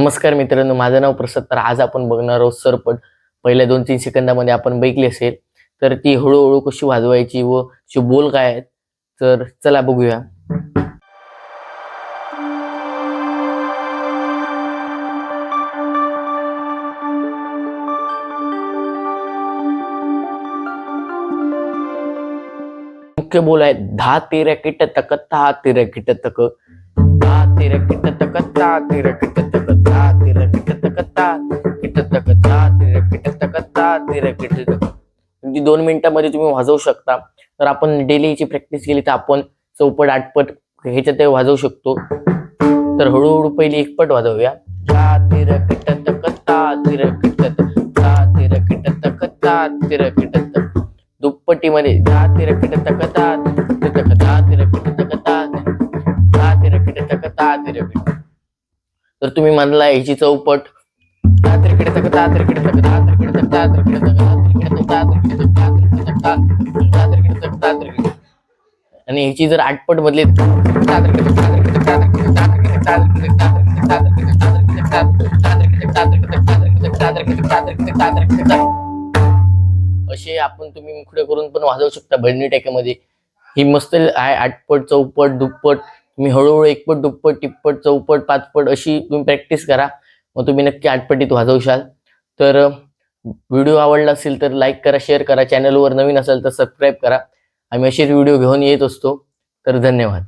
नमस्कार मित्रांनो माझं नाव प्रसाद. तर आज आपण बघणार आहोत सरपट. पहिल्या दोन तीन सेकंदामध्ये आपण बघितली असेल तर ती हळूहळू कशी वाजवायची व शी बोल काय आहेत तर चला बघूया. मुख्य बोल आहेत दहा तेरा किट तक दहा तेरा किट तक दहा तेरा किट तकत्ता दहा तेरा किट दोन मिनिटांमध्ये तुम्ही वाजवू शकता. तर आपण डेलीची प्रॅक्टिस केली तर आपण चौपट आठपट ह्याच्यात ते वाजवू शकतो. तर हळूहळू पहिले एकपट वाजवूया. दुप्पटीमध्ये तर तुम्ही म्हणला याची चौपट आणि ह्याची जर आठपट बदली असे आपण तुम्ही मुखडे करून पण वाजवू शकता भजनी टेक्यामध्ये ही मस्त आहे आठपट चौपट दुप्पट तुम्ही हळूहळू एकपट दुप्पट तिप्पट चौपट पाचपट अशी तुम्ही प्रॅक्टिस करा. मग तुम्ही नक्की आठपटीत वाजवशाल. तर व्हिडिओ आवडला असेल तर लाईक करा शेअर करा चॅनलवर नवीन असेल तर सबस्क्राईब करा. आम्ही असेच व्हिडिओ घेऊन येत असतो. तर धन्यवाद.